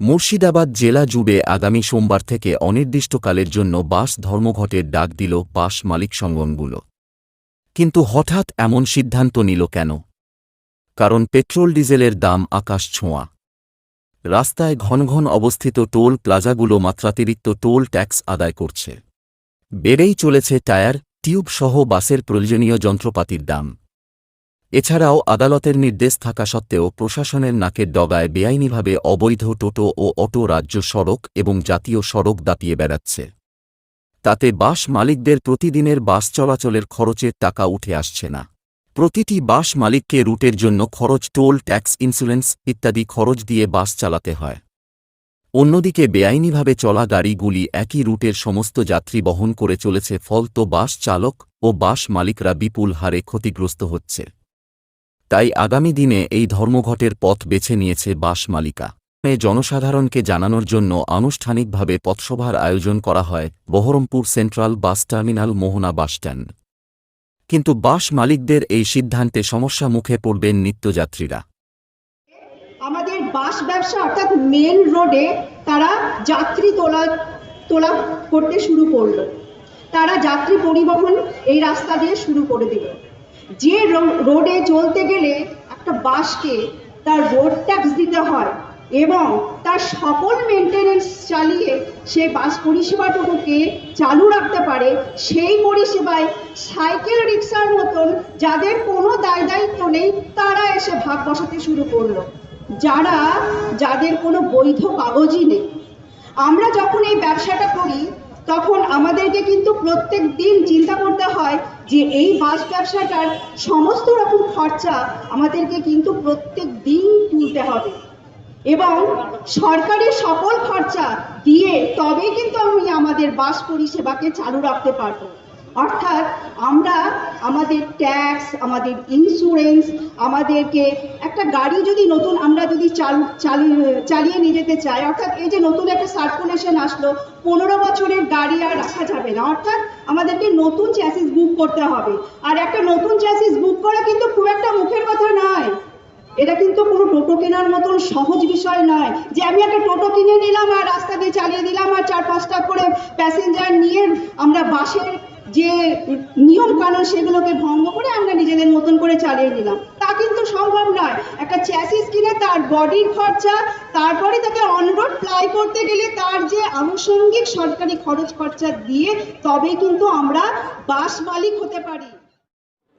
মুর্শিদাবাদ জেলা জুড়ে আগামী সোমবার থেকে অনির্দিষ্টকালের জন্য বাস ধর্মঘটের ডাক দিল বাস মালিক সংগঠনগুলো কিন্তু হঠাৎ এমন সিদ্ধান্ত নিল কেন? কারণ পেট্রোল ডিজেলের দাম আকাশ ছোঁয়া। রাস্তায় ঘন ঘন অবস্থিত টোল প্লাজাগুলো মাত্রাতিরিক্ত টোল ট্যাক্স আদায় করছে। বেড়েই চলেছে টায়ার টিউব সহ বাসের প্রয়োজনীয় যন্ত্রপাতির দাম। এছাড়াও আদালতের নির্দেশ থাকা সত্ত্বেও প্রশাসনের নাকের ডগায় বেআইনিভাবে অবৈধ টোটো ও অটো রাজ্য সড়ক এবং জাতীয় সড়ক দাপিয়ে বেড়াচ্ছে। তাতে বাস মালিকদের প্রতিদিনের বাস চলাচলের খরচের টাকা উঠে আসছে না। প্রতিটি বাস মালিককে রুটের জন্য খরচ, টোল, ট্যাক্স, ইন্স্যুরেন্স ইত্যাদি খরচ দিয়ে বাস চালাতে হয়। অন্যদিকে বেআইনিভাবে চলা গাড়িগুলি একই রুটের সমস্ত যাত্রী বহন করে চলেছে ফলতো বাস চালক ও বাস মালিকরা বিপুল হারে ক্ষতিগ্রস্ত হচ্ছে। তাই আগামী দিনে এই ধর্মঘটের পথ বেছে নিয়েছে বাস মালিকা। জনসাধারণকে জানানোর জন্য আনুষ্ঠানিকভাবে পথসভার আয়োজন করা হয় Baharampur central bus terminal Mohana bus stand কিন্তু বাস মালিকদের এই সিদ্ধান্তে সমস্যা মুখে পড়বেন নিত্যযাত্রীরা। বাস ব্যবসা অর্থাৎ মেন রোডে তারা যাত্রী তোলা তোলা করতে শুরু করল। তারা যাত্রী পরিবহন এই রাস্তা দিয়ে শুরু করে দিল। যে রোডে চলতে গেলে একটা বাসকে তার রোড ট্যাক্স দিতে হয় এবং তার সকল মেনটেনেন্স চালিয়ে সে বাস পরিষেবাটুকুকে চালু রাখতে পারে, সেই পরিষেবায় সাইকেল রিক্সার মতন যাদের কোনো দায় দায়িত্ব নেই, তারা এসে ভাগ বসাতে শুরু করল। যারা, যাদের কোনো বৈধ কাগজই নেই। আমরা যখন এই ব্যবসাটা করি, তখন আমাদেরকে কিন্তু প্রত্যেক দিন চিন্তা করতে হয় যে এই বাস ব্যবসাটার সমস্ত রকম খরচা আমাদেরকে কিন্তু প্রত্যেক দিন তুলতে হবে। এবং সরকারি সকল খরচা দিয়ে তবে কিন্তু আমি আমাদের বাস পরিষেবাকে চালু রাখতে পারব। অর্থাৎ আমরা আমাদের ট্যাক্স আমাদের ইন্স্যুরেন্স আমাদেরকে একটা গাড়ি যদি নতুন আমরা যদি চালু চালিয়ে চালিয়ে নিয়ে যেতে চাই, অর্থাৎ এই যে নতুন একটা সার্কুলেশন আসলো, পনেরো বছরের গাড়ি আর রাখা যাবে না। অর্থাৎ আমাদেরকে নতুন চ্যাসিস বুক করতে হবে। আর একটা নতুন চ্যাসিস বুক করা কিন্তু খুব একটা মুখের কথা নয়। এটা কিন্তু কোনো টোটো কেনার মতন সহজ বিষয় নয় যে আমি একটা টোটো কিনে নিলাম আর রাস্তা দিয়ে চালিয়ে দিলাম আর চার পাঁচটা করে প্যাসেঞ্জার নিয়ে আমরা বাসের যে নিয়ম কানুন সেগুলোকে ভঙ্গ করে আমরা নিজেদের মতন করে চালিয়ে নিলাম। তা কিন্তু সম্ভব নয়। একটা চ্যাসিস কিনে তার বডির খরচা তারপরে তাকে অনরোড ফ্লাই করতে গেলে তার যে আনুষঙ্গিক সরকারি খরচ খরচা দিয়ে তবে কিন্তু আমরা বাস মালিক হতে পারি।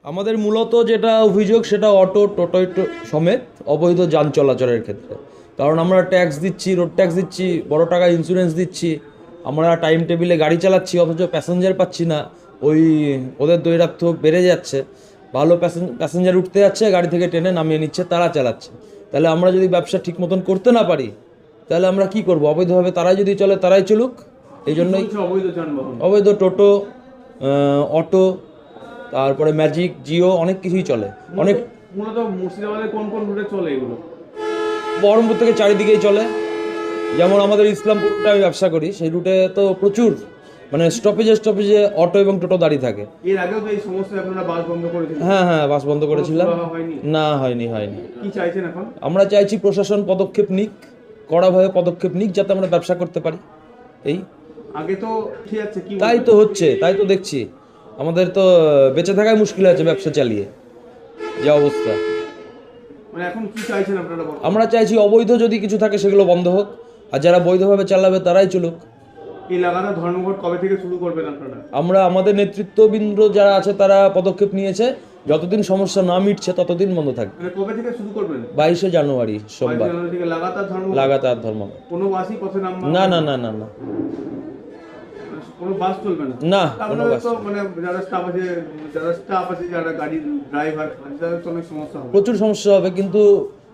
আমাদের মূলত যেটা অভিযোগ সেটা অটো টোটো সমেত অবৈধ যান চলাচলের ক্ষেত্রে। কারণ আমরা ট্যাক্স দিচ্ছি রোড ট্যাক্স দিচ্ছি, বড় টাকা ইন্স্যুরেন্স দিচ্ছি। আমরা টাইম টেবিলে গাড়ি চালাচ্ছি অথচ প্যাসেঞ্জার পাচ্ছি না। ওই ওদের দৈরাত্য বেড়ে যাচ্ছে। ভালো প্যাসেঞ্জার উঠতে যাচ্ছে গাড়ি থেকে টেনে নামিয়ে নিচ্ছে তারা চালাচ্ছে। তাহলে আমরা যদি ব্যবসা ঠিক মতন করতে না পারি তাহলে আমরা কি করব? অবৈধভাবে তারাই যদি চলে তারাই চলুক? এই জন্যই অবৈধ টোটো অটো তারপরে ম্যাজিক জিও অনেক কিছুই চলে। অনেক মূলত মুর্শিদাবাদে কোন কোন রুটে চলে এগুলো? বহরমপুর থেকে চারিদিকেই চলে। যেমন আমাদের ইসলামপুরটা আমি ব্যবসা করি সেই রুটে তো প্রচুর মানে স্টপেজে স্টপেজে অটো এবং টোটো দাঁড়িয়ে থাকে। এর আগেও তো এই সমস্যায় আপনারা বাস বন্ধ করেছিলেন হ্যাঁ হ্যাঁ বাস বন্ধ করেছিলাম। না হয়নি হয়নি। কি চাইছেন এখন? আমরা চাইছি প্রশাসন পদক্ষেপ নিক কড়াভাবে পদক্ষেপ নিক যাতে আমরা ব্যবসা করতে পারি। এই। আগে তো ঠিক আছে কি তাই তো হচ্ছে তাই তো দেখছি। আমাদের তো বেঁচে থাকাই মুশকিল আছে ব্যবসা চালিয়ে যা অবস্থা। মানে এখন কি চাইছেন আপনারা আমরা চাইছি অবৈধ যদি কিছু থাকে সেগুলো বন্ধ হোক। আর যারা বৈধভাবে চালাবে তারাই চলুক। এই লাগাতার ধর্মঘট কবে থেকে শুরু করবেন আপনারা? আমরা আমাদের নেতৃত্ববৃন্দ যারা আছে তারা পদক্ষেপ নিয়েছে। যতদিন সমস্যা না মিটছে ততদিন বন্ধ থাকবে। মানে কবে থেকে শুরু করবেন? বাইশে জানুয়ারি সোমবার। লাগাতার ধর্ম কোনো বাসই পথে নামবে না? না না না না কোনো বাস চলবে না? না কোনো বাস মানে যারা স্টাফ আছে যারা স্টাফ আছে যারা গাড়ির ড্রাইভার তাদের অনেক সমস্যা হবে। প্রচুর সমস্যা হবে কিন্তু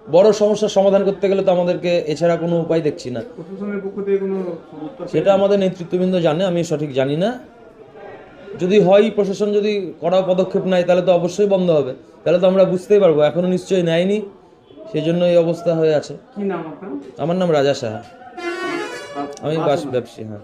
বড় সমস্যার সমাধান করতে গেলে তো আমাদেরকে এছাড়া কোনো উপায় দেখছি না। সেটা আমাদের নেতৃত্ববৃন্দ জানে আমি সঠিক জানি না। যদি হয় প্রশাসন যদি কড়া পদক্ষেপ নেয় তাহলে তো অবশ্যই বন্ধ হবে। তাহলে তো আমরা বুঝতেই পারব এখনও নিশ্চয়ই নেয়নি। সেই জন্য এই অবস্থা হয়ে আছে। আমার নাম রাজা সাহা। আমি বাস বাস ব্যবসায়ী হ্যাঁ।